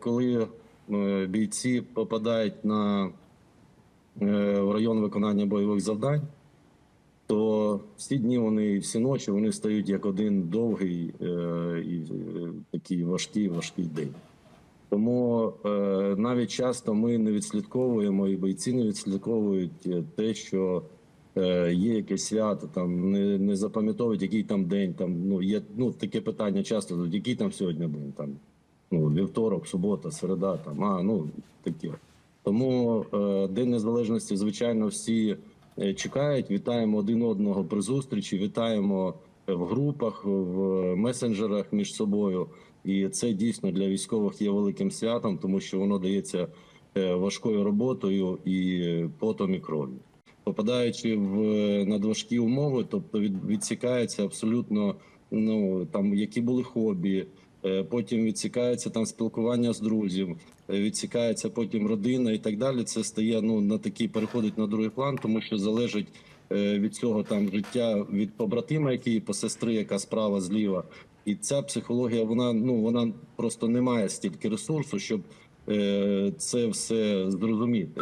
коли е, бійці попадають на е, в район виконання бойових завдань, то всі дні вони всі ночі вони стають як один довгий е, і такий важкий, важкий день. Тому навіть часто ми не відслідковуємо, і бойці не відслідковують те, що є якесь свято, там не, не запам'ятовують, який там день. Там ну є ну таке питання часто, який там сьогодні день, там ну вівторок, субота, середа, там а ну таке. Тому е, День Незалежності, звичайно, всі е, чекають. Вітаємо один одного при зустрічі, вітаємо е, в групах, в месенджерах між собою. І це дійсно для військових є великим святом, тому що воно дається е, важкою роботою і потом і кров'ю. Попадаючи в надважкі умови, тобто від, відсікається абсолютно ну там які були хобі. Е, Потім відсікається там спілкування з друзів, е, відсікається потім родина і так далі. Це стає ну на такий переходить на другий план, тому що залежить е, від цього там життя від побратима, який по сестри, яка справа зліва. І ця психологія, вона ну вона просто не має стільки ресурсу, щоб це все зрозуміти.